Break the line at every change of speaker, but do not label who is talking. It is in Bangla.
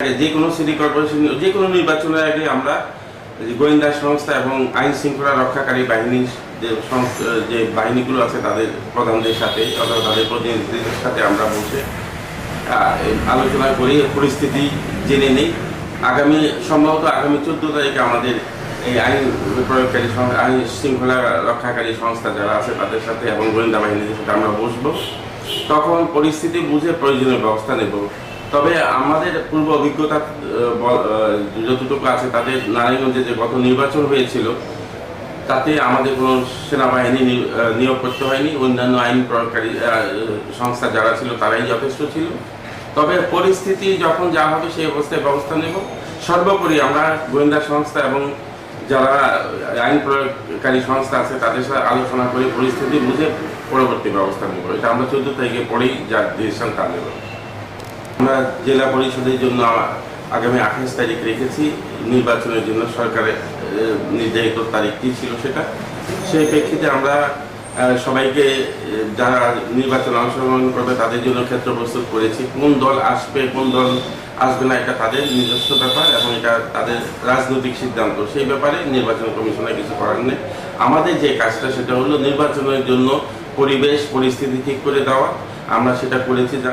যে কোনো সিটি কর্পোরেশন, যে কোনো নির্বাচনের আগে আমরা গোয়েন্দা সংস্থা এবং আইন শৃঙ্খলা রক্ষাকারী বাহিনীর যে যে বাহিনীগুলো আছে তাদের প্রধানদের সাথে অথবা তাদের প্রতিনিধিদের সাথে আমরা বসে আলোচনা করি, পরিস্থিতি জেনে নেই। আগামী, সম্ভবত আগামী চোদ্দ তারিখে আমাদের এই আইন প্রয়োগকারী আইন শৃঙ্খলা রক্ষাকারী সংস্থা যারা আছে তাদের সাথে এবং গোয়েন্দা বাহিনীর সাথে আমরা বসবো। তখন পরিস্থিতি বুঝে প্রয়োজনীয় ব্যবস্থা নেব। তবে আমাদের পূর্ব অভিজ্ঞতা যতটুকু আছে তাদের নারায়ণগঞ্জে যে গত নির্বাচন হয়েছিল, তাতে আমাদের কোনো সেনাবাহিনী নিয়োগ করতে হয়নি। অন্যান্য আইন প্রয়োগকারী সংস্থা যারা ছিল তারাই যথেষ্ট ছিল। তবে পরিস্থিতি যখন যা হবে সেই অবস্থায় ব্যবস্থা নেব। সর্বোপরি আমরা গোয়েন্দা সংস্থা এবং যারা আইন প্রয়োগকারী সংস্থা আছে তাদের সাথে আলোচনা করে পরিস্থিতি বুঝে পরবর্তী ব্যবস্থা নেব। এটা আমরা চোদ্দ তারিখে পরেই যা ডিসিশন তা নেব। আমরা জেলা পরিষদের জন্য আগামী আঠাশ তারিখ রেখেছি। নির্বাচনের জন্য সরকারের নির্ধারিত তারিখ কী ছিল সেটা। সেই প্রেক্ষিতে আমরা সবাইকে যারা নির্বাচনে অংশগ্রহণ করবে তাদের জন্য ক্ষেত্র প্রস্তুত করেছি। কোন দল আসবে, কোন দল আসবে না, এটা তাদের নিজস্ব ব্যাপার এবং এটা তাদের রাজনৈতিক সিদ্ধান্ত। সেই ব্যাপারে নির্বাচন কমিশনের কিছু করার নেই। আমাদের যে কাজটা সেটা হলো নির্বাচনের জন্য পরিবেশ, পরিস্থিতি ঠিক করে দেওয়া। আমরা সেটা করেছি যা